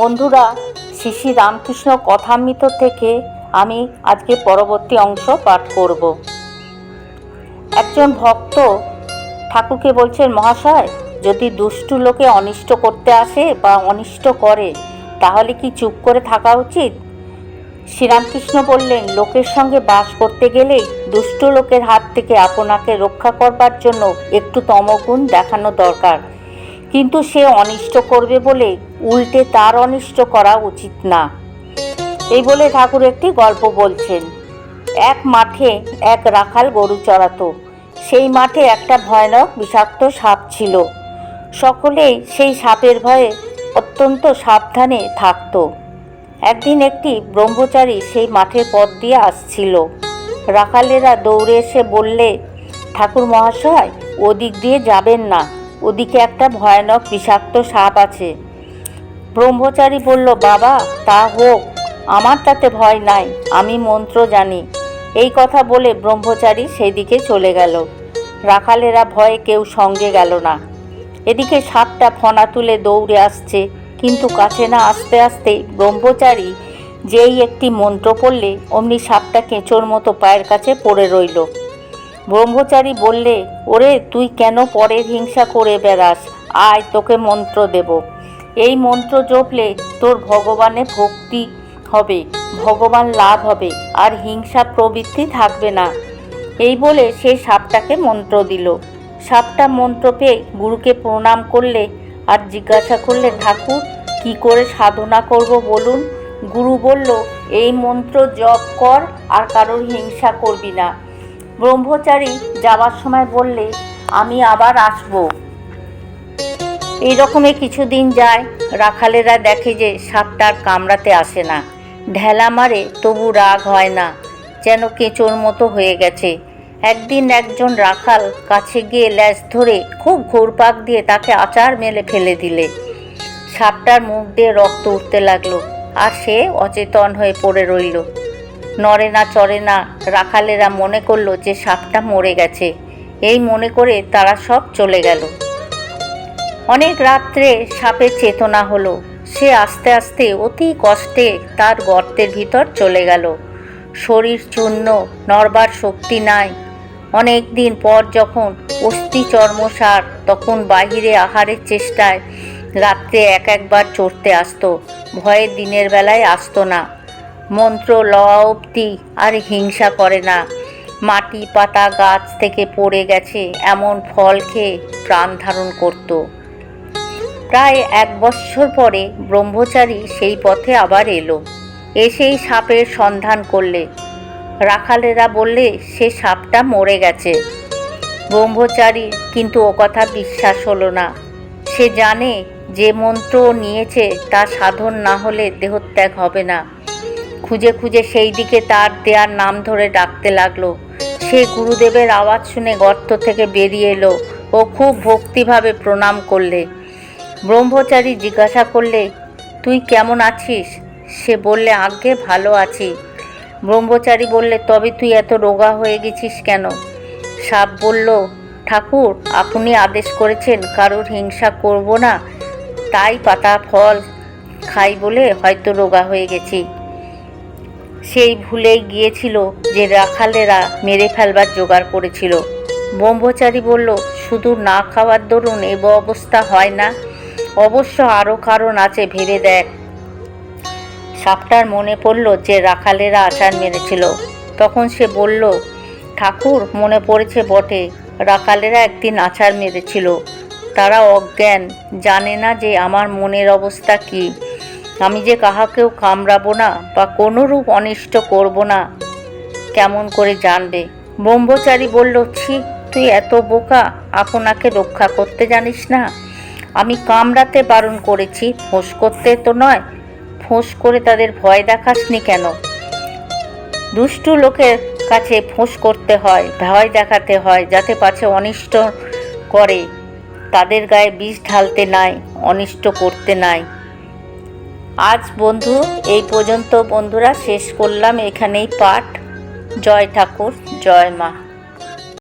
বন্ধুরা, শ্রী শ্রী রামকৃষ্ণ কথামৃত থেকে আমি আজকে পরবর্তী অংশ পাঠ করব। একজন ভক্ত ঠাকুরকে বলছেন, মহাশয়, যদি দুষ্টু লোকে অনিষ্ট করতে আসে বা অনিষ্ট করে, তাহলে কি চুপ করে থাকা উচিত? শ্রীরামকৃষ্ণ বললেন, লোকের সঙ্গে বাস করতে গেলে দুষ্ট লোকের হাত থেকে আপনাকে রক্ষা করবার জন্য একটু তমগুণ দেখানো দরকার। কিন্তু সে অনিষ্ট করবে বলে উল্টে তার অনিষ্ট করা উচিত না। এই বলে ঠাকুর একটি গল্প বলছেন। এক মাঠে এক রাখাল গরু চড়াতো। সেই মাঠে একটা ভয়ানক বিষাক্ত সাপ ছিল। সকলেই সেই সাপের ভয়ে অত্যন্ত সাবধানে থাকতো। একদিন একটি ব্রহ্মচারী সেই মাঠের পথ দিয়ে আসছিল। রাখালেরা দৌড়ে এসে বললে, ঠাকুর মহাশয়, ওদিক দিয়ে যাবেন না। ওদিকে একটা ভয়ানক বিষাক্ত সাপ আছে। ব্রহ্মচারী বলল, বাবা, তা হোক, আমার তাতে ভয় নাই, আমি মন্ত্র জানি। এই কথা বলে ব্রহ্মচারী সেই দিকে চলে গেল। রাখালেরা ভয়ে কেউ সঙ্গে গেল না। এদিকে সাপটা ফনা তুলে দৌড়ে আসছে, কিন্তু কাছে না আসতে আসতে ব্রহ্মচারী যেই একটি মন্ত্র পড়লে, অমনি সাপটা কেঁচোর মতো পায়ের কাছে পড়ে রইল। ব্রহ্মচারী বললে, ওরে, তুই কেন পরের হিংসা করে বেড়াস? আয়, তোকে মন্ত্র দেব। এই মন্ত্র জপলে তোর ভগবানে ভক্তি হবে, ভগবান লাভ হবে, আর হিংসা প্রবৃত্তি থাকবে না। এই বলে সে সাপটাকে মন্ত্র দিল। সাপটা মন্ত্র পেয়ে গুরুকে প্রণাম করলে আর জিজ্ঞাসা করলে, ঠাকুর, কি করে সাধনা করব বলুন? গুরু বলল, এই মন্ত্র জপ কর, আর কারোর হিংসা করবি না। ব্রহ্মচারী যাবার সময় বললে, আমি আবার আসব। এই রকমে কিছুদিন যায়, রাখালেরা দেখে যে সাপটার কামড়াতে আসে না। ঢেলা মারে তবু রাগ হয় না, যেন কেঁচোর মতো হয়ে গেছে। একদিন একজন রাখাল কাছে গিয়ে ল্যাজ ধরে খুব ঘুরপাক দিয়ে তাকে আচার মেলে ফেলে দিলে। সাপটার মুখ দিয়ে রক্ত উঠতে লাগল, আর সে অচেতন হয়ে পড়ে রইল। নড়ে না, চড়ে না, রাখালেরা মনে করল যে সাপটা মরে গেছে। এই মনে করে তারা সব চলে গেল। অনেক রাত্রে সাপের চেতনা হলো। সে আস্তে আস্তে অতি কষ্টে তার গর্তের ভিতর চলে গেল। শরীর চূর্ণ, নড়বার শক্তি নাই। অনেক দিন পর যখন অস্থি চর্মসার, তখন বাহিরে আহারের চেষ্টায় রাত্রে এক একবার চড়তে আসতো। ভয়ে দিনের বেলায় আসতো না। মন্ত্র লওয়া অব্দি আর হিংসা করে না। মাটি, পাতা, গাছ থেকে পড়ে গেছে, এমন ফল খেয়ে প্রাণ ধারণ করতো। প্রায় এক বৎসর পরে ব্রহ্মচারী সেই পথে আবার এলো। এসেই সাপের সন্ধান করলে। রাখালেরা বললে, সে সাপটা মরে গেছে। ব্রহ্মচারী কিন্তু ও কথা বিশ্বাস হলো না। সে জানে যে মন্ত্র নিয়েছে তা সাধন না হলে দেহত্যাগ হবে না। খুঁজে খুঁজে সেই দিকে তার দেয়ার নাম ধরে ডাকতে লাগল। সে গুরুদেবের আওয়াজ শুনে গর্ত থেকে বেরিয়ে এলো ও খুব ভক্তিভাবে প্রণাম করলে। ব্রহ্মচারী জিজ্ঞাসা করলে, তুই কেমন আছিস? সে বললে, আজ্ঞে, ভালো আছি। ব্রহ্মচারী বললে, তবে তুই এত রোগা হয়ে গেছিস কেন? সাপ বলল, ঠাকুর, আপনি আদেশ করেছেন কারোর হিংসা করব না, তাই পাতা ফল খাই বলে হয়তো রোগা হয়ে গেছি। সেই ভুলেই গিয়েছিল যে রাখালেরা মেরে ফেলবার জোগাড় করেছিল। ব্রহ্মচারী বলল, শুধু না খাওয়ার দরুন এব অবস্থা হয় না। অবশ্য আরও কারণ আছে, ভেবে দেখ। সাপটার মনে পড়ল যে রাখালেরা আচার মেরেছিল। তখন সে বলল, ঠাকুর, মনে পড়েছে বটে, রাখালেরা একদিন আচার মেরেছিল। তারা অজ্ঞান, জানে না যে আমার মনের অবস্থা কি। আমি যে কাহাকেও কামড়াবো না বা কোনোরূপ অনিষ্ট করব না। কেমন করে জানবে? ব্রহ্মচারী বলল, ছি, তুই এত বোকা, আপনাকে রক্ষা করতে জানিস না? আমি কামড়াতে বারণ করেছি, ফোঁস করতে তো নয়। ফোঁস করে তাদের ভয় দেখাসনি কেন? দুষ্টু লোকের কাছে ফোঁস করতে হয়, ভয় দেখাতে হয়, যাতে পাছে অনিষ্ট করে। তাদের গায়ে বিষ ঢালতে নাই, অনিষ্ট করতে নাই। আজ বন্ধু এই পর্যন্ত বন্ধুরা শেষ করলাম এখানেই পাঠ। জয় ঠাকুর জয় মা।